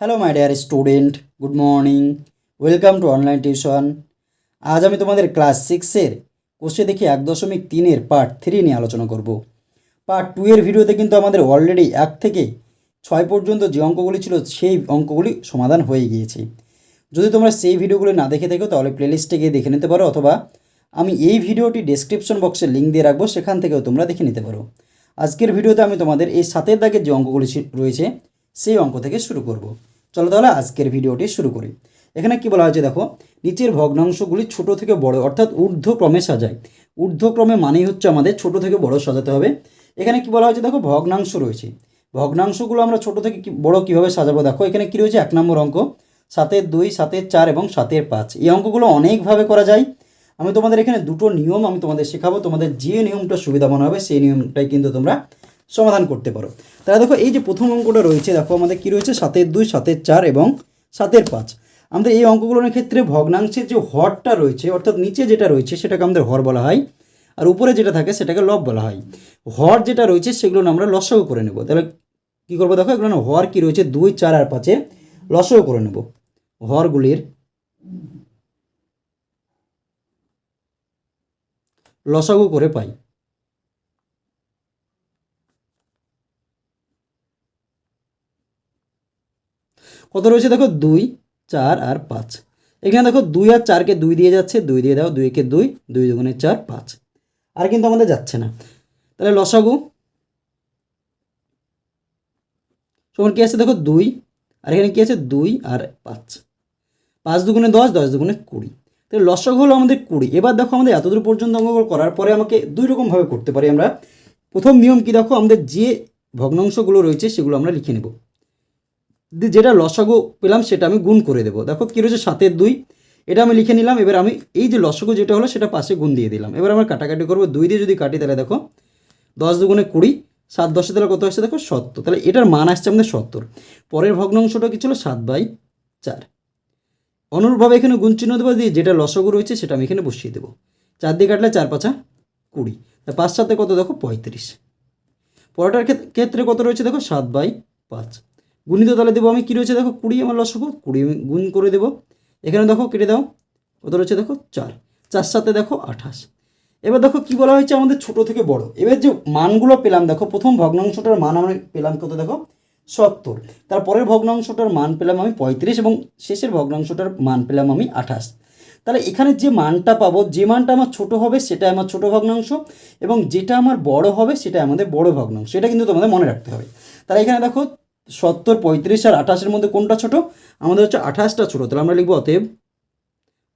Hello my dear student good morning welcome to online tuition আজ আমি তোমাদের class সিক্সের কোষে দেখি এক দশমিক তিনের পার্ট থ্রি নিয়ে আলোচনা করব। পার্ট টু এর ভিডিওতে কিন্তু আমাদের অলরেডি এক থেকে ছয় পর্যন্ত যে অঙ্কগুলি ছিল, সেই অঙ্কগুলি সমাধান হয়ে গিয়েছে। যদি তোমরা সেই ভিডিওগুলি না দেখে থাকো, তাহলে প্লেলিস্টে গিয়ে দেখে নিতে পারো, অথবা আমি এই ভিডিওটি ডেসক্রিপশন বক্সে লিঙ্ক দিয়ে রাখব, সেখান থেকেও তোমরা দেখে নিতে পারো। আজকের ভিডিওতে আমি তোমাদের এই সাতের দাগের যে অঙ্কগুলি রয়েছে সেই অঙ্ক থেকে শুরু করব। চলো তাহলে আজকের ভিডিওটি শুরু করি। এখানে কি বলা হয়েছে দেখো, নিচের ভগ্নাংশগুলি ছোট থেকে বড়, অর্থাৎ ঊর্ধ্বক্রমে সাজায়। ঊর্ধ্বক্রমে মানেই হচ্ছে আমাদের ছোট থেকে বড় সাজাতে হবে। এখানে কি বলা হয়েছে দেখো, ভগ্নাংশ রয়েছে। ভগ্নাংশগুলো আমরা ছোট থেকে বড় কীভাবে সাজাবো দেখো, এখানে কি রয়েছে? এক নম্বর অঙ্ক, সাতের দুই, সাতের চার এবং সাতের পাঁচ। এই অঙ্কগুলো অনেকভাবে করা যায়। আমি তোমাদের এখানে দুটো নিয়ম আমি তোমাদের শেখাবো। তোমাদের যে নিয়মটা সুবিধা মনে হবে, সেই নিয়মটাই কিন্তু তোমরা সমাধান করতে পারো। তাহলে দেখো, এই যে প্রথম অঙ্কটা রয়েছে, দেখো আমাদের কি রয়েছে? সাতের দুই, সাতের চার এবং সাতের পাঁচ। আমাদের এই অঙ্কগুলোর ক্ষেত্রে ভগ্নাংশের যে হরটা রয়েছে, অর্থাৎ নিচে যেটা রয়েছে, সেটাকে আমাদের হর বলা হয়। আর উপরে যেটা থাকে, সেটাকে লব বলা হয়। হর যেটা রয়েছে সেগুলো আমরা লসাগু করে নেব। তাহলে কী করব দেখো, এগুলো হর কী রয়েছে? দুই, চার আর পাঁচে লসও করে নেব। হরগুলির লসাগু করে পাই। কত রয়েছে? দেখো দুই, চার আর পাঁচ। এখানে দেখো দুই আর চারকে দুই দিয়ে যাচ্ছে, দুই দিয়ে দাও, দুইকে দুই দুই দুগুণে চার, পাঁচ। আর কিন্তু আমাদের যাচ্ছে না। তাহলে লসাগু, সমান কী আছে? দেখো দুই, আর এখানে কী আছে? দুই আর পাঁচ। পাঁচ দুগুণে দশ দশ দুগুণে কুড়ি। তাহলে লসাগু হলো আমাদের কুড়ি। এবার দেখো আমাদের এতদূর পর্যন্ত অঙ্ক করার পরে আমাকে দুই রকমভাবে করতে পারি আমরা। প্রথম নিয়ম কি দেখো? আমাদের যে ভগ্নাংশগুলো রয়েছে সেগুলো আমরা লিখে নেব। যেটা লসাগু পেলাম, সেটা আমি গুণ করে দেবো। দেখো কী রয়েছে, সাতের দুই। এটা আমি লিখে নিলাম, এবার আমি এই যে লসাগু যেটা হলো, সেটা পাশে গুণ দিয়ে দিলাম। এবার আমরা কাটাকাটি করব। দুই দিয়ে যদি কাটি, তাহলে দেখো, দশ দুগুণে কুড়ি, সাত দশে তাহলে কত আসছে দেখো, সত্তর। তাহলে এটার মান আসছে আমাদের সত্তর। পরের ভগ্নাংশটা কি ছিল? সাত বাই চার। অনুরূপভাবে এখানে গুণ চিহ্ন দেবো, দিয়ে যেটা লসাগু রয়েছে, সেটা আমি এখানে বসিয়ে দেবো। চার দিয়ে কাটলে চার পাঁচা কুড়ি। তা পাঁচ সাথে কত? দেখো, পঁয়ত্রিশ। পরোটার ক্ষেত- ক্ষেত্রে কত রয়েছে? দেখো, সাত বাই পাঁচ। গুণিত তাহলে দেবো আমি, কী রয়েছে দেখো? কুড়ি আমার লসাগু কুড়ি, আমি গুণ করে দেবো। এখানে দেখো, কেটে দাও। কত রয়েছে দেখো? চার। চার সাথে দেখো, আঠাশ। এবার দেখো, কি বলা হয়েছে আমাদের ছোট থেকে বড়? এবার যে মানগুলো পেলাম, দেখো, প্রথম ভগ্নাংশটার মান আমরা পেলাম কত দেখো? সত্তর। তারপরের ভগ্নাংশটার মান পেলাম আমি পঁয়ত্রিশ এবং শেষের ভগ্নাংশটার মান পেলাম আমি আঠাশ। তাহলে এখানে যে মানটা পাবো, যে মানটা আমার ছোট হবে সেটা আমার ছোট ভগ্নাংশ এবং যেটা আমার বড় হবে সেটা আমাদের বড় ভগ্নাংশ। এটা কিন্তু তোমাদের মনে রাখতে হবে। তাহলে এখানে দেখো সত্তর, পঁয়ত্রিশ আর আঠাশের মধ্যে কোনটা ছোট? আমাদের হচ্ছে আঠাশটা ছোট। তাহলে আমরা লিখব অতএব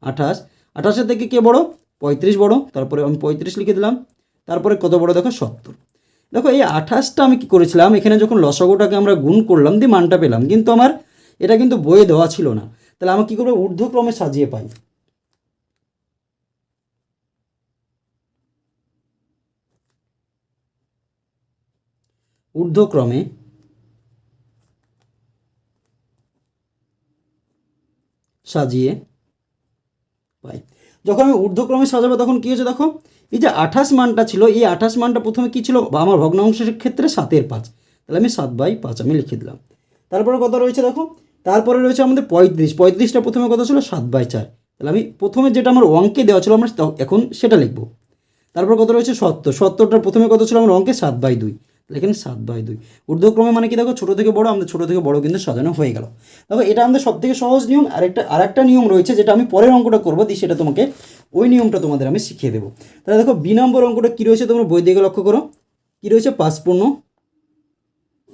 আঠাশ। আঠাশের থেকে কে বড়? পঁয়ত্রিশ বড়। তারপরে আমি পঁয়ত্রিশ লিখে দিলাম। তারপরে কত বড়? দেখো সত্তর। দেখো এই আঠাশটা আমি কি করেছিলাম? এখানে যখন লসাগুটাকে আমরা গুণ করলাম, দিয়ে মানটা পেলাম। কিন্তু আমার এটা কিন্তু বইয়ে দেওয়া ছিল না। তাহলে আমি কী করব? ঊর্ধ্বক্রমে সাজিয়ে পাই। ঊর্ধ্বক্রমে সাজিয়ে পাই। যখন আমি ঊর্ধ্বক্রমে সাজাবো তখন কী হয়েছে দেখো? এই যে আঠাশ মানটা ছিল, এই আঠাশ মানটা প্রথমে কী ছিল? আমার ভগ্নাংশের ক্ষেত্রে সাতের পাঁচ। তাহলে আমি সাত বাই পাঁচ আমি লিখে দিলাম। তারপরে কত রয়েছে দেখো? তারপরে রয়েছে আমাদের পঁয়ত্রিশ। পঁয়ত্রিশটা প্রথমে কত ছিল? সাত বাই চার। তাহলে আমি প্রথমে যেটা আমার অঙ্কে দেওয়া ছিল, আমরা এখন সেটা লিখব। তারপর কত রয়েছে? সত্তর। সত্তরটার প্রথমে কত ছিল? আমার অঙ্কে সাত বাই দুই। এখানে সাত বাই দুই। ঊর্ধ্বক্রমে মানে কি দেখো, ছোটো থেকে বড়, আমাদের ছোটো থেকে বড় কিন্তু সাজানো হয়ে গেল। দেখো, এটা আমাদের সব থেকে সহজ নিয়ম। আরেকটা আরেকটা নিয়ম রয়েছে যেটা আমি পরের অঙ্কটা করব, দিয়ে সেটা তোমাকে ওই নিয়মটা তোমাদের আমি শিখিয়ে দেবো। তাহলে দেখো, বি নম্বর অঙ্কটা কী রয়েছে তোমরা বই দিকে লক্ষ্য করো। কী রয়েছে? পাঁচ পূর্ণ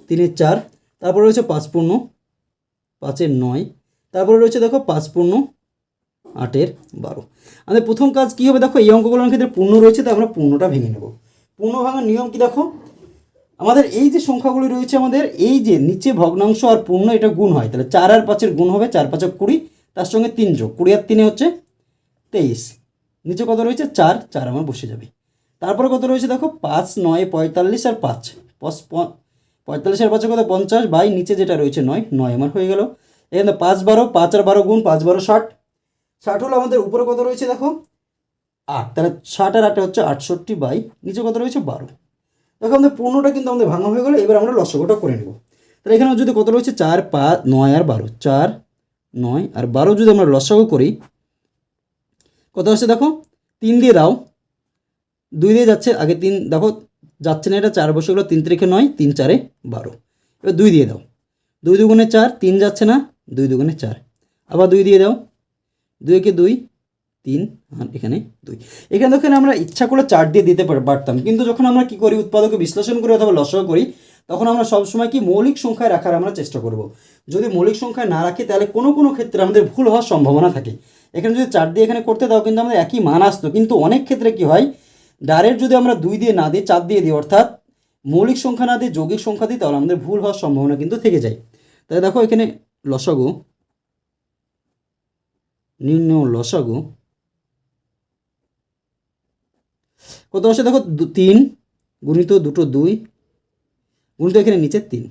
তিনের চার, তারপরে রয়েছে পাঁচ পূর্ণ পাঁচের নয়, তারপরে রয়েছে দেখো, পাঁচ পূর্ণ, আটের বারো। আমাদের প্রথম কাজ কী হবে? দেখো, এই অঙ্কগুলোর ক্ষেত্রে পূর্ণ রয়েছে, তাই আমরা পূর্ণটা ভেঙে নেব। পূর্ণ ভাঙার নিয়ম কি দেখো? আমাদের এই যে সংখ্যাগুলি রয়েছে আমাদের, এই যে নিচে ভগ্নাংশ আর পূর্ণ, এটা গুণ হয়। তাহলে চার আর পাঁচের গুণ হবে, চার পাঁচে কুড়ি, তার সঙ্গে তিন যোগ। কুড়ি আর তিনে হচ্ছে তেইশ। নিচে কত রয়েছে? চার চার আমার বসে যাবে। তারপরে কত রয়েছে দেখো? পাঁচ, নয়, পঁয়তাল্লিশ আর পাঁচ। পঁয়তাল্লিশ আর পাঁচে কত? পঞ্চাশ। বাই নিচে যেটা রয়েছে নয় নয় আমার হয়ে গেল। এখানে পাঁচ বারো, পাঁচ আর বারো গুণ, পাঁচ বারো ষাট। ষাট হলো আমাদের উপরে কত রয়েছে দেখো? আট। তাহলে ষাট আর আটে হচ্ছে আটষট্টি বাই, নিচে কত রয়েছে? বারো। দেখো আমাদের পূর্ণটা কিন্তু আমাদের ভাঙা হয়ে গেলো, এবার আমরা লসগোটা করে নেব। তাহলে এখানে যদি কত রয়েছে? চার, পাঁচ, নয় আর বারো। চার, নয় আর বারো যদি আমরা লসাগু করি, কত হচ্ছে দেখো? তিন দিয়ে দাও। দুই দিয়ে যাচ্ছে, আগে তিন, দেখো, যাচ্ছে না এটা, চার বসে গেলো তিন তারিখে নয়, তিন চারে বারো। এবার দুই দিয়ে দাও। দুই দুগুণে চার, তিন যাচ্ছে না, দুই দুগুণে চার। আবার দুই দিয়ে দাও। দুই একে দুই তিন আর এখানে দুই। এখানে দেখেন আমরা ইচ্ছা করে চার দিয়ে দিতে পার- পারতাম। কিন্তু যখন আমরা কি করি, উৎপাদকে বিশ্লেষণ করি অথবা লসও করি, তখন আমরা সবসময় কি মৌলিক সংখ্যায় রাখার আমরা চেষ্টা করব। যদি মৌলিক সংখ্যায় না রাখি, তাহলে কোনো কোনো ক্ষেত্রে আমাদের ভুল হওয়ার সম্ভাবনা থাকে। এখানে যদি চার দিয়ে এখানে করতে দাও, কিন্তু আমাদের একই মান আসতো। কিন্তু অনেক ক্ষেত্রে কি হয় ডাইরেক্ট যদি আমরা দুই দিয়ে না দিই, চার দিয়ে দিই, অর্থাৎ মৌলিক সংখ্যা না দিয়ে যৌগিক সংখ্যা দিই, তাহলে আমাদের ভুল হওয়ার সম্ভাবনা কিন্তু থেকে যায়। তাহলে দেখো এখানে লসাগু, নিম্ন লসাগু কত আসে? দেখো তিন গুণিত দুটো দুই, গুণিত এখানে নিচে তিন।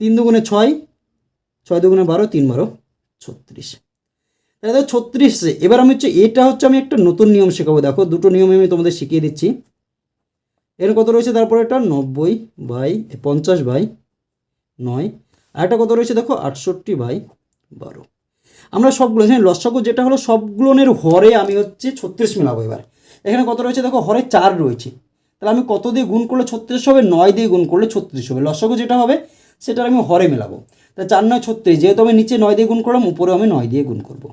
তিন দুগুণে ছয় ছয় দুগুণে বারো, তিন বারো, ছত্রিশ। তাহলে দেখো, ছত্রিশ এবার আমি হচ্ছে, এটা হচ্ছে আমি একটা নতুন নিয়ম শেখাবো। দেখো, দুটো নিয়ম আমি তোমাদের শিখিয়ে দিচ্ছি। এখানে কত রয়েছে? তারপরে এটা নব্বই বাই পঞ্চাশ বাই নয়। আর একটা কত রয়েছে? দেখো, আটষট্টি বাই বারো। আমরা সবগুলো, এখানে লসাগু যেটা হলো, সবগুলোনের হরে আমি হচ্ছে ছত্রিশ মেলাবো এবার। এখানে কত রয়েছে? দেখো, হরে চার রয়েছে। তাহলে আমি কত দিয়ে গুণ করলে ছত্রিশ হবে? নয় দিয়ে গুণ করলে ছত্রিশ হবে। লসাগু যেটা হবে সেটা আমি হরে মেলাবো। তাহলে চার নয় ছত্রিশ, যেহেতু আমি নিচে নয় দিয়ে গুণ করলাম উপরে আমি নয় দিয়ে গুণ করব।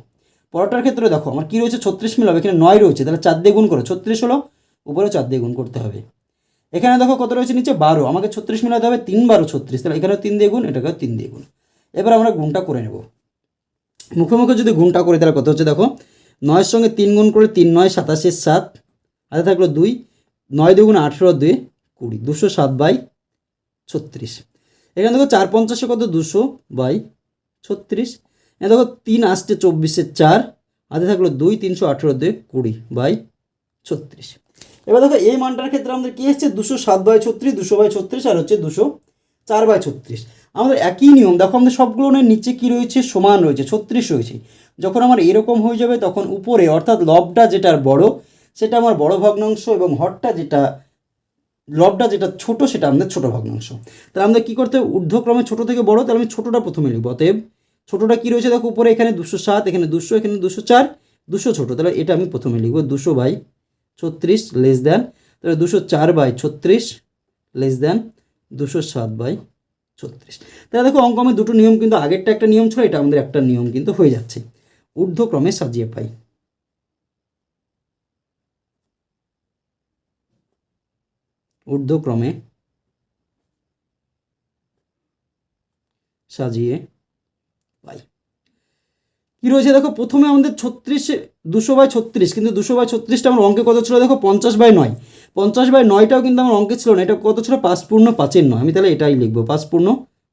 পরোটার ক্ষেত্রে দেখো, আমার কী রয়েছে? ছত্রিশ মিলাবে। এখানে নয় রয়েছে, তাহলে চার দিয়ে গুণ করো, ছত্রিশ হলো উপরে চার দিয়ে গুণ করতে হবে। এখানে দেখো কত রয়েছে? নিচে বারো, আমাকে ছত্রিশ মিলাতে হবে, তিন বারো ছত্রিশ, তাহলে এখানেও তিন দিয়ে গুণ, এটাকেও তিন দিয়ে গুণ। এবার আমরা গুণটা করে নেব। মুখে মুখে যদি গুণটা করি, তাহলে কত হচ্ছে? দেখো নয়ের সঙ্গে তিন গুণ করে তিন নয় সাতাশের সাত। হাতে থাকল দুই, নয় দুগুণ আঠেরো দুই, কুড়ি। দুশো সাত বাই ছত্রিশ। এখানে দেখো চার পঞ্চাশে কত? দুশো বাই ছত্রিশ। এখানে দেখো তিন আসছে চব্বিশের চার। হাতে থাকল দুই, তিনশো আঠেরো দুই, কুড়ি বাই ছত্রিশ। এবার দেখো এই মানটার ক্ষেত্রে আমাদের কী এসছে? দুশো সাত বাই ছত্রিশ, দুশো বাই ছত্রিশ, আর হচ্ছে দুশো চার বাই ছত্রিশ। আমাদের একই নিয়ম, দেখো আমাদের সবগুলোর নিচে কী রয়েছে? সমান রয়েছে, ছত্রিশ রয়েছে। যখন আমার এরকম হয়ে যাবে, তখন উপরে, অর্থাৎ লবটা যেটার বড়, সেটা আমার বড় ভগ্নাংশ এবং হরটা যেটা, লবটা যেটা ছোট, সেটা আমাদের ছোট ভগ্নাংশ। তাহলে আমাদের কী করতে ঊর্ধ্বক্রমে ছোট থেকে বড়, তাহলে আমি ছোটোটা প্রথমে লিখব অতএব ছোটোটা কী রয়েছে? দেখো, উপরে এখানে দুশো সাত, এখানে দুশো এখানে দুশো চার, দুশো ছোটো। তাহলে এটা আমি প্রথমে লিখব, দুশো বাই ছত্রিশ লেস দেন তাহলে দুশো চার বাই ছত্রিশ লেস দেন দুশো সাত বাই ছত্রিশ। তাহলে দেখো অঙ্ক আমি দুটো নিয়ম কিন্তু আগেরটা একটা নিয়ম ছিল, এটা আমাদের একটা নিয়ম কিন্তু হয়ে যাচ্ছে। ঊর্ধ্বক্রমে সাজিয়ে পাই। ঊর্ধ্বক্রমে সাজিয়ে পাই। কি রয়েছে? দেখো, প্রথমে আমাদের ছত্রিশ দুশো বাই ছত্রিশ, কিন্তু দুশো বাই ছত্রিশটা আমার অঙ্কে কত ছিল? দেখো, পঞ্চাশ বাই নয়। পঞ্চাশ বাই নয়টাও কিন্তু আমার অঙ্কে ছিল না। এটা কত ছিল? পাঁচ পূর্ণ পাঁচের নয়। আমি তাহলে এটাই লিখব পাঁচ পূর্ণ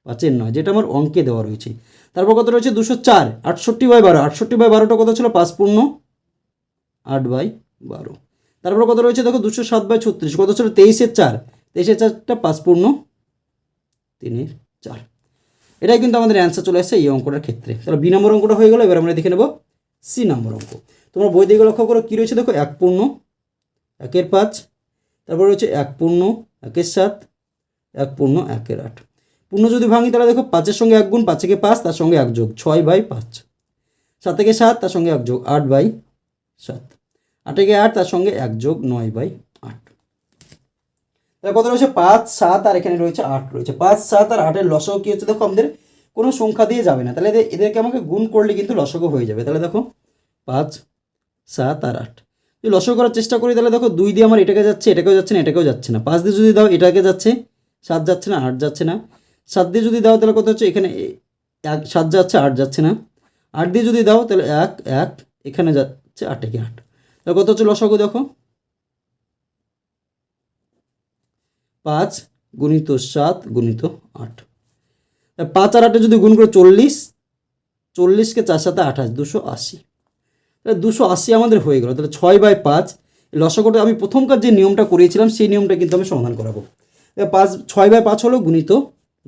পাঁচের নয়, যেটা আমার অঙ্কে দেওয়া রয়েছে। তারপর কত রয়েছে? দুশো চার। আটষট্টি বাই বারো। আটষট্টি বাই বারোটা কত ছিল? পাঁচ পূর্ণ আট বাই বারো। তারপর কত রয়েছে? দেখো, দুশো সাত বাই ছত্রিশ। কত ছিল? তেইশের চার। তেইশের চারটা পাঁচ পূর্ণ তিনের চার। এটাই কিন্তু আমাদের অ্যান্সার চলে আসছে এই অঙ্কটার ক্ষেত্রে। তাহলে বি নম্বর অঙ্কটা হয়ে গেলো, এবার আমরা দেখে নেব সি নম্বর অঙ্ক। তোমরা বই দিকে লক্ষ্য করো, কী রয়েছে? দেখো, এক পূর্ণ, একের পাঁচ। তারপর রয়েছে এক পূর্ণ, একের সাত, এক পূর্ণ, একের আট। পূর্ণ যদি ভাঙি, তাহলে দেখো পাঁচের সঙ্গে এক গুণ, পাঁচ থেকে পাঁচ, তার সঙ্গে এক যোগ, ছয় বাই পাঁচ। সাত থেকে সাত, তার সঙ্গে এক যোগ, আট বাই সাত। আট থেকে আট, তার সঙ্গে এক যোগ, নয় বাই আট। তাহলে কত রয়েছে? পাঁচ, সাত, আর এখানে রয়েছে আট রয়েছে। পাঁচ, সাত, আর আটের লসক কী হচ্ছে? দেখো, আমাদের কোনো সংখ্যা দিয়ে যাবে না। তাহলে এদেরকে আমাকে গুণ করলে কিন্তু লসকও হয়ে যাবে। তাহলে দেখো, পাঁচ, সাত, আর আট। যদি লসক করার চেষ্টা করি, তাহলে দেখো, দুই দিয়ে আমার এটাকে যাচ্ছে, এটাকেও যাচ্ছে না, এটাকেও যাচ্ছে না। পাঁচ দিয়ে যদি দাও, এটাকে যাচ্ছে, সাত যাচ্ছে না, আট যাচ্ছে না। সাত দিয়ে যদি দাও তাহলে কত হচ্ছে? এখানে এক, সাত যাচ্ছে, আট যাচ্ছে না। আট দিয়ে যদি দাও তাহলে এক এক, এখানে যাচ্ছে আট থেকে আট। তাহলে কত হচ্ছে লসাগু দেখো? পাঁচ গুণিত সাত গুণিত আট। পাঁচ আর আটে যদি গুণ করে চল্লিশ, চল্লিশকে চার সাথে আঠাশ, দুশো আশি। তাহলে দুশো আশি আমাদের হয়ে গেল। তাহলে ছয় বাই পাঁচ লসকটা আমি প্রথমকার যে নিয়মটা করিয়েছিলাম সেই নিয়মটা কিন্তু আমি সমাধান করাবো। পাঁচ, ছয় বাই পাঁচ হলো গুণিত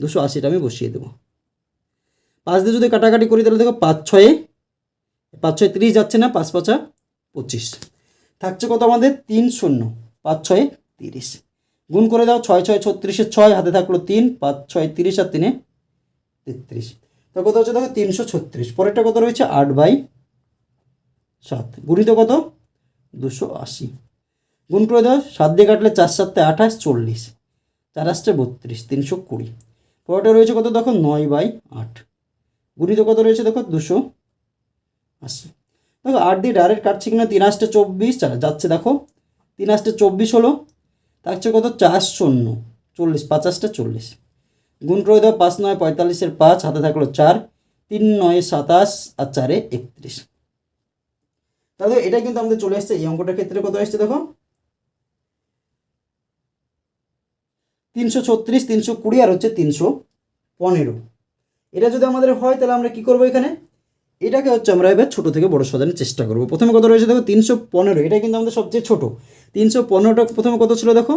দুশো আশিটা আমি বসিয়ে দেবো। পাঁচ দিয়ে যদি কাটাকাটি করি তাহলে দেখো পাঁচ ছয়ে, পাঁচ ছয় তিরিশ যাচ্ছে না, পাঁচ পাঁচা পঁচিশ। থাকছে কত আমাদের? তিন শূন্য, পাঁচ ছয়ে তিরিশ। গুণ করে দাও ছয় ছয় ছত্রিশে ছয়, হাতে থাকল তিন, পাঁচ ছয় তিরিশ আর তিনে তেত্রিশ। তো কত হচ্ছে দেখো? তিনশো ছত্রিশ। পরেরটা কত রয়েছে? আট বাই সাত। গুণিত কত? দুশো আশি। গুণ করে দাও, সাত দিয়ে কাটলে চার সাতটা আঠাশ, চল্লিশ। চার আসছে বত্রিশ, তিনশো কুড়ি। পরেরটা রয়েছে কত? দেখো নয় বাই আট। গুণিত কত রয়েছে? দেখো দুশো আশি। দেখো আট দিয়ে ডাইরেক্ট কাটছে কিনা? তিন আসতে চব্বিশ যাচ্ছে দেখো। তিন আসতে চব্বিশ হলো, থাকছে কত? চার শূন্য, চল্লিশ, পাঁচ আসতে চল্লিশ। গুণ করে দাও পাঁচ নয়, পঁয়তাল্লিশের পাঁচ, হাতে থাকল চার, তিন নয়, সাতাশ, আর চারে একত্রিশ। তাহলে এটা কিন্তু আমাদের চলে আসছে এই অঙ্কটার ক্ষেত্রে কত আসছে দেখো? তিনশো ছত্রিশ, তিনশো কুড়ি আর হচ্ছে তিনশো পনেরো। এটা যদি আমাদের হয়, তাহলে আমরা কি করব এখানে? এটাকে হচ্ছে আমরা এবার ছোটো থেকে বড় সাজানোর চেষ্টা করব। প্রথমে কত রয়েছে দেখো? তিনশো পনেরো। এটা কিন্তু আমাদের সবচেয়ে ছোটো। তিনশো পনেরোটা প্রথমে কত ছিল দেখো?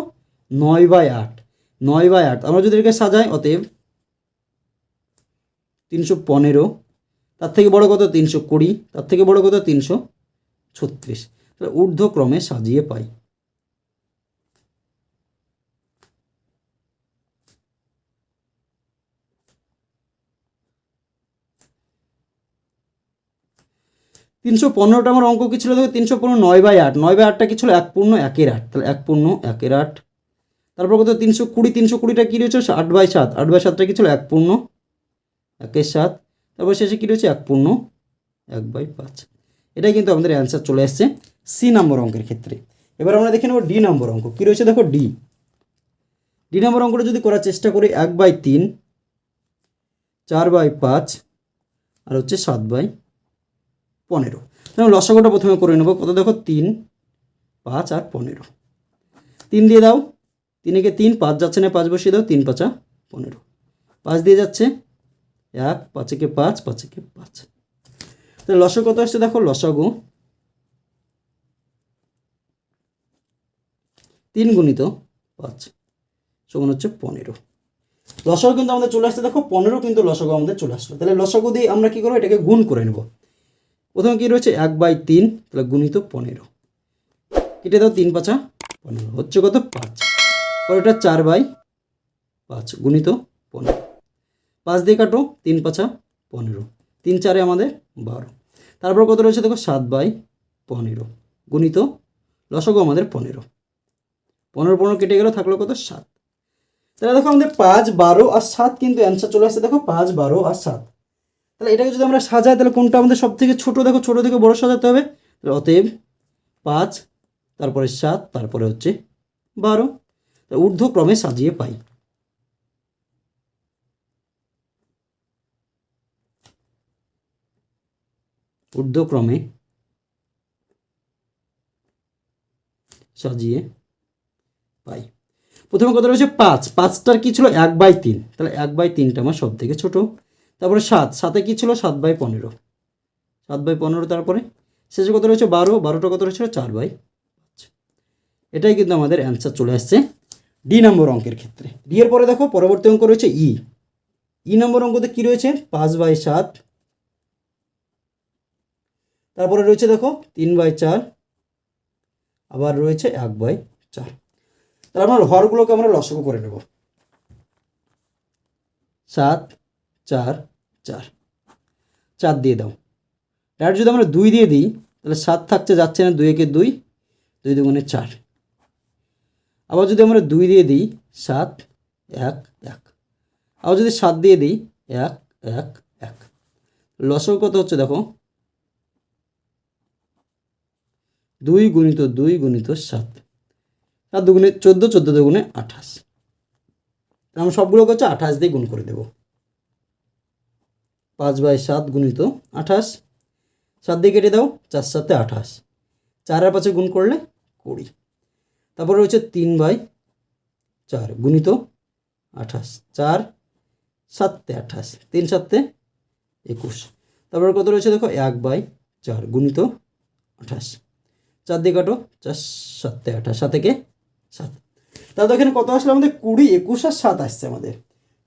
নয় বাই আট। নয় বাই আট। আমরা যদি এটাকে সাজাই, অতএব তিনশো পনেরো। তার থেকে বড় কত? তিনশো কুড়ি। তার থেকে বড় কত? তিনশো ছত্রিশ। তাহলে ঊর্ধ্বক্রমে সাজিয়ে পাই। তিনশো পনেরোটা আমার অঙ্ক কী ছিল? দেখো, তিনশো পনেরো নয় বাই আট। নয় বাই আটটা কী ছিল? এক পূর্ণ, একের আট। তাহলে এক পূর্ণ, একের আট। তারপর কত? তিনশো কুড়ি, তিনশো কুড়িটা কী রয়েছে? আট বাই সাত। আট বাই সাতটা কী ছিল? এক পূর্ণ, একের সাত। তারপর শেষে কী রয়েছে? এক পূর্ণ, এক বাই পাঁচ। এটাই কিন্তু আমাদের অ্যান্সার চলে আসছে সি নম্বর অঙ্কের ক্ষেত্রে। এবার আমরা দেখে নেব ডি নম্বর অঙ্ক। কী রয়েছে? দেখো ডি ডি নম্বর অঙ্কটা যদি করার চেষ্টা করি, এক বাই তিন, চার বাই পাঁচ, আর হচ্ছে সাত বাই পনেরো। তাহলে লসাগোটা প্রথমে করে নেব। কত দেখো? তিন, পাঁচ আর পনেরো। তিন দিয়ে দাও। তিনেকে তিন, পাঁচ যাচ্ছে না, পাঁচ বসিয়ে দাও। তিন, পাঁচা পনেরো। পাঁচ দিয়ে যাচ্ছে। এক, পাঁচেকে পাঁচ পাঁচেকে পাঁচ। তাহলে লসক কত আসছে দেখো? লসাগু তিন গুণিত পাঁচ, সমান হচ্ছে পনেরো। লসাগু কিন্তু আমাদের চলে আসছে। দেখো, পনেরো কিন্তু লসাগু আমাদের চলে আসলো। তাহলে লসাগু দিয়ে আমরা কী করব? এটাকে গুণ করে নেব। প্রথমে কী রয়েছে? এক বাই তিন, তাহলে গুণিত পনেরো। কেটে দাও তিন পাঁচা পনেরো। হচ্ছে কত? পাঁচ। পরেরটা চার বাই পাঁচ, গুণিত পনেরো। পাঁচ দিয়ে কাটো, তিন পাঁচা পনেরো। তিন চারে আমাদের বারো। তারপর কত রয়েছে? দেখো, সাত বাই পনেরো। গুণিত লসগো আমাদের পনেরো। পনেরো পনেরো কেটে গেল, থাকল কত? সাত। তাহলে দেখো, আমাদের পাঁচ, বারো আর সাত কিন্তু অ্যান্সার চলে আসছে। দেখো, পাঁচ, বারো আর সাত। তাহলে এটাকে যদি আমরা সাজাই, তাহলে কোনটা আমাদের সব থেকে ছোটো? দেখো, ছোটো থেকে বড় সাজাতে হবে। অতএব পাঁচ, তারপরে সাত, তারপরে হচ্ছে বারো। ঊর্ধ্বক্রমে সাজিয়ে পাই। ঊর্ধ্বক্রমে সাজিয়ে পাই। প্রথমে কথা রয়েছে? পাঁচ। পাঁচটার কি ছিল? এক বাই তিন। তাহলে এক বাই তিনটা আমার সব থেকে ছোটো। তারপরে সাত, সাতে কি ছিল? সাত বাই পনেরো। সাত বাই পনেরো তারপরে শেষে কত রয়েছে? বারো। বারোটা কত রয়েছে? চার বাই এটাই কিন্তু আমাদের অ্যান্সার চলে আসছে ডি নম্বর অঙ্কের ক্ষেত্রে। ডি এর পরে দেখো, পরবর্তী অঙ্ক রয়েছে ই ই নম্বর অঙ্কতে কী রয়েছে? পাঁচ বাই সাত। তারপরে রয়েছে দেখো, তিন বাই চার। আবার রয়েছে এক বাই চার। তাহলে আমরা হরগুলোকে আমরা লসক করে নেব। সাত, চার চার। চার দিয়ে দাও। ডাইরেক্ট যদি আমরা দুই দিয়ে দিই, তাহলে সাত থাকছে, যাচ্ছে না, দুই একে দুই দুই দুগুণে চার। আবার যদি আমরা দুই দিয়ে দিই, সাত, এক এক। আবার যদি সাত দিয়ে দিই, এক এক এক। লসক কত হচ্ছে দেখো? দুই গুণিত দুই গুণিত সাত। সাত দুগুণে চোদ্দ চোদ্দ দুগুণে আঠাশ। আমরা সবগুলোকে হচ্ছে? আঠাশ দিয়ে গুণ করে দেব। পাঁচ বাই সাত গুণিত আঠাশ। সাত দিয়ে কেটে দাও, চার সাতে আঠাশ। চার আর পাঁচে গুণ করলে কুড়ি। তারপরে রয়েছে তিন বাই চার গুণিত আঠাশ। চার সাতে আঠাশ, তিন সাতে একুশ। তারপরে কত রয়েছে দেখো, এক বাই চার গুণিত আঠাশ। চার দিয়ে কাটো, চার সাতে আঠাশ সাত থেকে সাত। তাহলে এখানে কত আসলে আমাদের? কুড়ি, একুশ আর সাত আসছে আমাদের।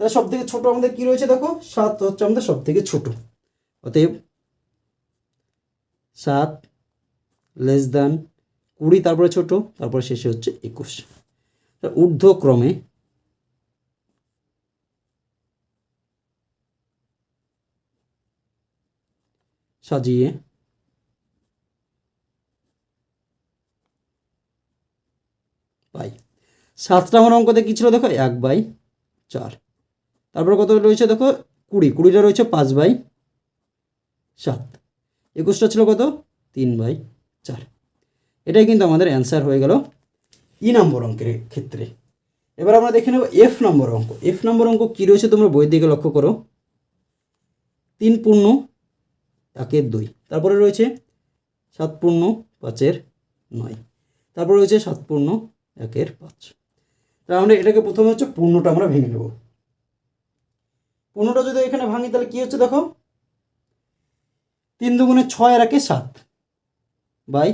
তাহলে সব থেকে ছোটো আমাদের কী রয়েছে দেখো? সাত হচ্ছে আমাদের সব থেকে ছোটো। অতএব সাত লেস দ্যান কুড়ি, তারপরে ছোট, তারপরে শেষে হচ্ছে একুশ। ঊর্ধ্বক্রমে সাজিয়ে পাই। সাত নম্বর অঙ্কতে কী ছিল দেখো? এক বাই চার। তারপরে কত রয়েছে দেখো? কুড়ি। কুড়িটা রয়েছে পাঁচ বাই সাত। একুশটা ছিল কত? তিন বাই চার। এটাই কিন্তু আমাদের অ্যান্সার হয়ে গেল ই নম্বর অঙ্কের ক্ষেত্রে। এবার আমরা দেখে নেব এফ নম্বর অঙ্ক। এফ নম্বর অঙ্ক কী রয়েছে তোমরা বইয়ের দিকে লক্ষ্য করো। তিন পূর্ণ, একের দুই। তারপরে রয়েছে সাত পূর্ণ, পাঁচের নয়। তারপরে রয়েছে সাত পূর্ণ, একের পাঁচ। তাহলে আমরা এটাকে প্রথমে হচ্ছে পূর্ণটা আমরা ভেঙে নেব। পূর্ণটা যদি এখানে ভাঙি, তাহলে কী হচ্ছে দেখো? তিন দুগুণে ছয় আর একে সাত বাই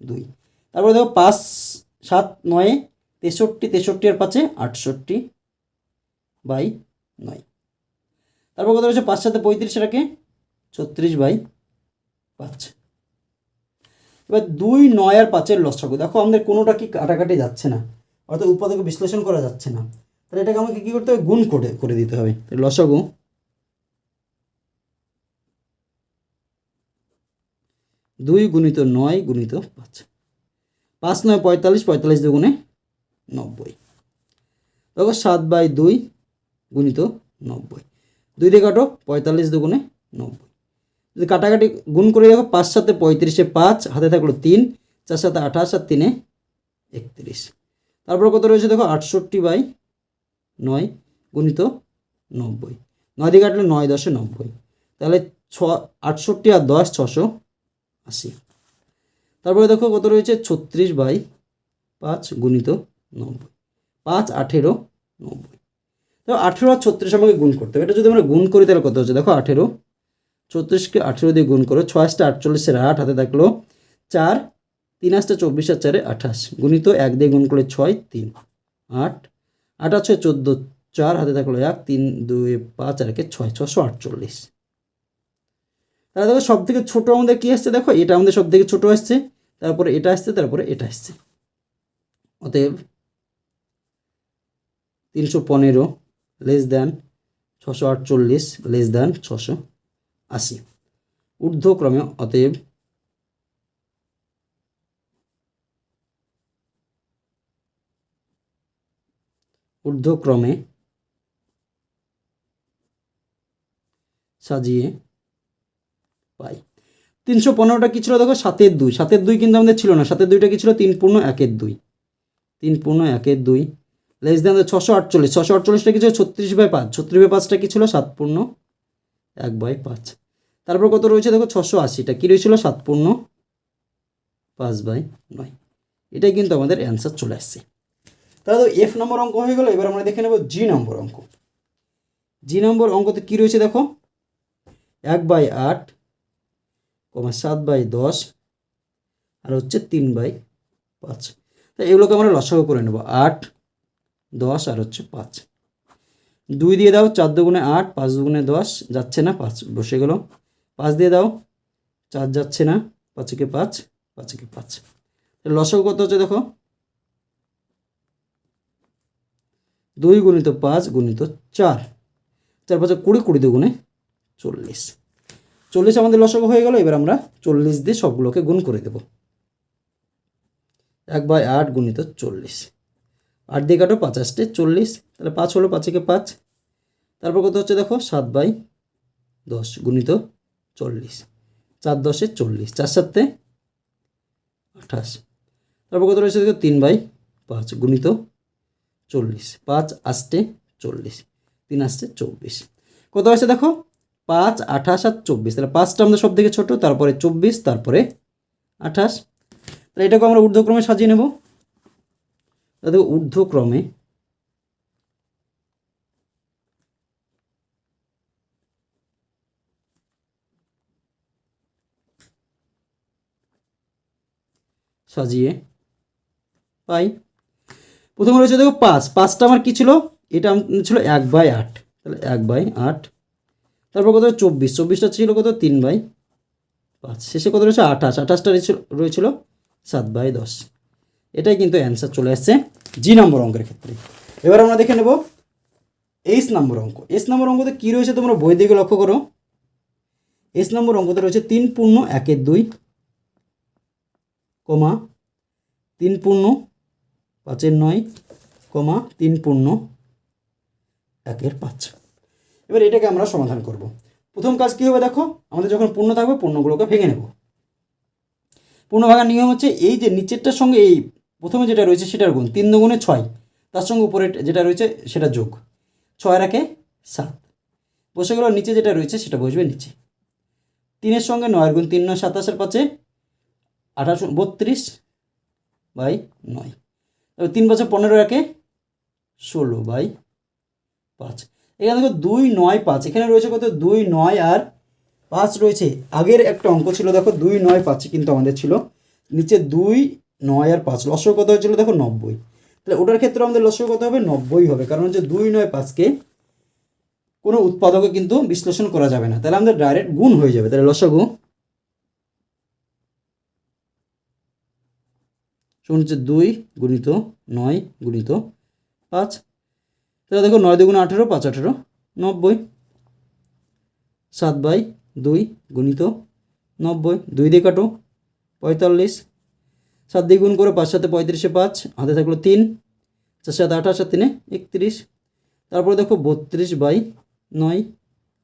দুই। তারপরে দেখো পাঁচ, সাত, নয়ে, তেষট্টি তেষট্টি আর পাঁচে আটষট্টি বাই নয়। তারপর কত রয়েছে? পাঁচ সাথে পঁয়ত্রিশ এটাকে ছত্রিশ বাই পাঁচ। এবার দুই, নয় আর পাঁচের লসাগু। দেখো আমাদের কোনোটা কি কাটাকাটি যাচ্ছে না, অর্থাৎ উৎপাদক বিশ্লেষণ করা যাচ্ছে না। তাহলে এটাকে আমাকে কী করতে হবে? গুণ করে করে দিতে হবে। লসাগু দুই গুণিত নয় গুণিত পাঁচ। পাঁচ নয় পঁয়তাল্লিশ পঁয়তাল্লিশ দুগুণে নব্বই। দেখো সাত বাই দুই গুণিত নব্বই। দুই দিয়ে কাটো, পঁয়তাল্লিশ দুগুণে নব্বই। যদি কাটাকাটি গুণ করে দেখো, পাঁচ সাথে পঁয়ত্রিশে পাঁচ, হাতে থাকল তিন, চার সাথে আঠাশ আর তিনে একত্রিশ। তারপর কত রয়েছে দেখো, আটষট্টি বাই নয় গুণিত নব্বই। নয় দিয়ে কাটলে নয় দশে নব্বই। তাহলে ছ, আটষট্টি আর দশ ছশো আশি। তারপরে দেখো কত রয়েছে? ছত্রিশ বাই পাঁচ গুণিত নব্বই। পাঁচ আঠেরো নব্বই। তো আঠেরো আর ছত্রিশ আমাকে গুণ করতে হবে। এটা যদি আমরা গুণ করি তাহলে কত হচ্ছে? দেখো আঠেরো। ছত্রিশকে আঠেরো দিয়ে গুণ করো। ছয় আসটা আটচল্লিশের আট, হাতে থাকল চার। তিন আসটা চব্বিশ আর চারে আঠাশ। গুণিত এক দিয়ে গুণ করে ছয়, তিন। আট আট আছে চোদ্দ চার হাতে থাকল এক, তিন, দুই, পাঁচ আর একে ছয়, ছশো আটচল্লিশ। তাহলে দেখো সব থেকে ছোটো আমাদের কী আসছে দেখো? এটা আমাদের সব থেকে ছোটো আসছে, তারপরে এটা আসছে, তারপরে এটা আসছে। অতএব তিনশো পনেরো লেস দ্যান ছশো আটচল্লিশ লেস দ্যান ছশো আশি। ঊর্ধ্বক্রমে অতএব ঊর্ধ্বক্রমে সাজিয়ে পাই। তিনশো পনেরোটা কী ছিল দেখো? সাতের দুই। সাতের দুই কিন্তু আমাদের ছিল না। সাতের দুইটা কী ছিল? তিন পূর্ণ একের দুই। তিন পূর্ণ একের দুই। লেস দেন ছশো আটচল্লিশ। ছশো আটচল্লিশটা কি ছিল? ছত্রিশ বাই পাঁচ। ছত্রিশ বাই পাঁচটা কী ছিল? সাত পূর্ণ এক বাই পাঁচ। তারপর কত রয়েছে দেখো? ছশো আশিটা। কী রয়েছিল? সাত পূর্ণ পাঁচ বাই নয়। এটাই কিন্তু আমাদের অ্যান্সার চলে আসছে। তাহলে এফ নম্বর অঙ্ক হয়ে গেলো, এবার আমরা দেখে নেব জি নম্বর অঙ্ক। জি নম্বর অঙ্কতে কী রয়েছে দেখো? এক বাই আট, কমা সাত বাই দশ, আর হচ্ছে তিন বাই পাঁচ। তো এগুলোকে আমরা লসাগু করে নেব, আট, দশ, আর হচ্ছে পাঁচ। দুই দিয়ে দাও, চার দুগুণে আট, পাঁচ দুগুণে দশ, যাচ্ছে না, পাঁচ বসে গেল। পাঁচ দিয়ে দাও, চার যাচ্ছে না, পাঁচকে পাঁচ পাঁচকে পাঁচ। লসাগু কত হচ্ছে দেখো? দুই গুণিত পাঁচ গুণিত চার। চার পাঁচে কুড়ি কুড়ি দুগুণে চল্লিশ। চল্লিশ আমাদের লসাগু হয়ে গেল, এবার আমরা চল্লিশ দিয়ে সবগুলোকে গুণ করে দেব। এক বাই আট গুণিত চল্লিশ। আট দিয়ে কাটো পাঁচাশটে চল্লিশ, তাহলে পাঁচ হলো পাঁচকে পাঁচ। তারপর কত হচ্ছে দেখো? সাত বাই দশ গুণিত চল্লিশ। চার দশে চল্লিশ, চার সাতে আঠাশ। তারপর কত রয়েছে দেখো? তিন বাই পাঁচ গুণিত চল্লিশ, পাঁচ আষ্টে চল্লিশ, তিন আষ্টে চব্বিশ। কত আছে দেখো? পাঁচ, আঠাশ আর চব্বিশ। তাহলে পাঁচটা আমাদের সব থেকে ছোটো, তারপরে চব্বিশ, তারপরে আঠাশ। তাহলে এটাকে আমরা ঊর্ধ্বক্রমে সাজিয়ে নেব। তাহলে ঊর্ধ্বক্রমে সাজিয়ে পাই। প্রথমে রয়েছে দেখো পাঁচ। পাঁচটা আমার কী ছিল? এটা ছিল এক বাই আট। তাহলে এক বাই আট। তারপর কত চব্বিশ। চব্বিশটা ছিল কত? তিন বাই পাঁচ। শেষে কত রয়েছে? আঠাশ। আঠাশটা রয়েছিল- সাত বাই দশ। এটাই কিন্তু অ্যান্সার চলে আসছে জি নম্বর অঙ্কের ক্ষেত্রে। এবার আমরা দেখে নেব এইচ নম্বর অঙ্ক। এস নম্বর অঙ্কতে কী রয়েছে তোমরা বই দিকে লক্ষ্য করো। এস নম্বর অঙ্কতে রয়েছে তিন পূর্ণ একের দুই, কমা তিন পূর্ণ পাঁচের নয় কমা তিন পূর্ণ একের পাঁচ। এবার এটাকে আমরা সমাধান করব। প্রথম কাজ কী হবে দেখো? আমাদের যখন পূর্ণ থাকবে, পূর্ণগুলোকে ভেঙে নেব। পূর্ণ ভাগার নিয়ম হচ্ছে এই যে নিচেরটার সঙ্গে এই প্রথমে যেটা রয়েছে সেটার গুণ, তিন দুগুণে ছয়। তার সঙ্গে উপরে যেটা রয়েছে সেটা যোগ। ছয় রাখে সাত। বসে গেল, নিচে যেটা রয়েছে সেটা বসবে নিচে। তিনের সঙ্গে নয়ের গুণ, তিন নয়, সাতাশের পাঁচে আঠাশ, বত্রিশ বাই নয়। তিন বছর পনেরো রাখে ষোলো বাই পাঁচ। এখানে দেখো দুই নয় পাঁচ, এখানে রয়েছে কত? দুই নয় আর পাঁচ রয়েছে। আগের একটা অঙ্ক ছিল, দেখো দুই নয় পাঁচ কিন্তু আমাদের ছিল। নিচে দুই নয় আর পাঁচ লসক কত হয়েছিল? দেখো নব্বই। তাহলে ওটার ক্ষেত্রে আমাদের লসক কত হবে? নব্বই হবে। কারণ হচ্ছে দুই নয় পাঁচকে কোনো উৎপাদকে কিন্তু বিশ্লেষণ করা যাবে না। তাহলে আমাদের ডাইরেক্ট গুণ হয়ে যাবে। তাহলে লসগু সমান হচ্ছে দুই গুণিত নয় গুণিত পাঁচ। তাহলে দেখো নয় দুগুণ আঠেরো, পাঁচ আঠেরো, নব্বই। সাত বাই দুই গুণিত নব্বই। দুই দিয়ে কাটো, পঁয়তাল্লিশ। সাত দিয়ে গুণ করে, পাঁচ সাথে পঁয়ত্রিশে পাঁচ, হাতে থাকল তিন। চার সাথে আঠাশ সাত তিনে একত্রিশ। তারপরে দেখো বত্রিশ বাই নয়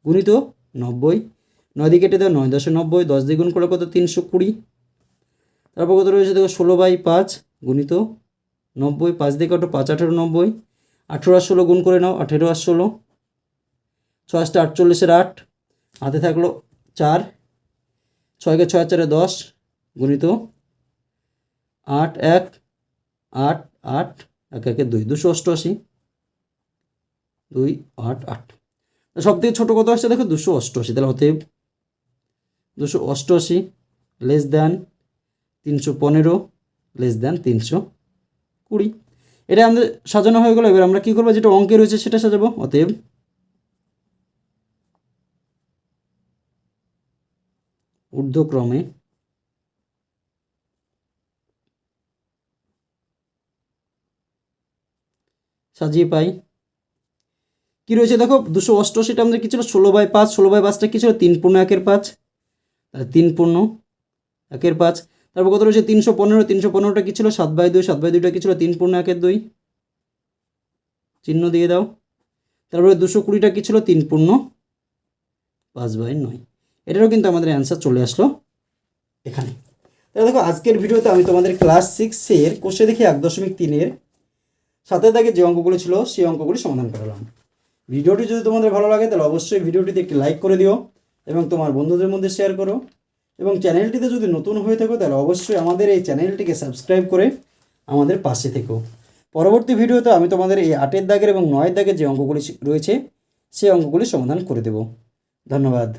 গুণিত নব্বই। নয় দিয়ে কেটে দেওয়া নয় দশে নব্বই। দশ দিয়ে গুণ করে কত? তিনশো কুড়ি। তারপর কত রয়েছে? দেখো, ষোলো বাই পাঁচ গুণিত নব্বই, পাঁচ দিয়ে কত পাঁচ, আঠেরো, নব্বই। আঠেরো আর ষোলো গুণ করে নাও, আঠেরো আর ষোলো। ছয় আটটা আটচল্লিশের আট, হাতে থাকল চার। ছয়কে ছয় চারে দশ, গুণিত আট, এক, আট আট, এক, একে দুই। দুশো অষ্টআশি। দুই, আট আট। সব থেকে ছোটো কত আসছে? দেখো, দুশো অষ্টআশি। তাহলে অতএব দুশো অষ্টআশি লেস দেন তিনশো পনেরো লেস দেন তিনশো কুড়ি। এটা আমাদের সাজানো হয়ে গেলো, এবার আমরা কী করব? যেটা অঙ্কে রয়েছে সেটা সাজাবো, অতএব ঊর্ধ্বক্রমে সাজিয়ে পাই। কি রয়েছে দেখো? দুশো অষ্টআশিটা আমাদের কী ছিল? ষোলো বাই পাঁচ। ষোলো বাই পাঁচটা কী ছিল? তিন পূর্ণ একের পাঁচ। তিন পূর্ণ একের পাঁচ। তারপর কত রয়েছে? তিনশো পনেরো, তিনশো পনেরোটা কী ছিল? সাত বাই দুই, সাত বাই দুইটা কী ছিল? তিন পূর্ণ একের দুই। চিহ্ন দিয়ে দাও। তারপরে দুশো কুড়িটা কী ছিল? তিন পূর্ণ পাঁচ বাই নয়। এটারও কিন্তু আমাদের অ্যান্সার চলে আসলো এখানে। তাহলে দেখো, আজকের ভিডিওতে আমি তোমাদের ক্লাস সিক্সের কোষে দেখি এক দশমিক তিনের সাথে দাগে যে অঙ্কগুলো ছিল, সেই অঙ্কগুলি সমাধান করালাম। ভিডিওটি যদি তোমাদের ভালো লাগে, তাহলে অবশ্যই ভিডিওটিতে একটি লাইক করে দিও এবং তোমার বন্ধুদের মধ্যে শেয়ার করো। এবং চ্যানেলটিতে যদি নতুন হয়ে থাকো, তাহলে অবশ্যই আমাদের এই চ্যানেলটিকে সাবস্ক্রাইব করে আমাদের পাশে থেকো। পরবর্তী ভিডিওতে আমি তোমাদের এই আটের দাগের এবং নয়ের দাগের যে অঙ্কগুলি রয়েছে, সেই অঙ্কগুলি সমাধান করে দেব। ধন্যবাদ।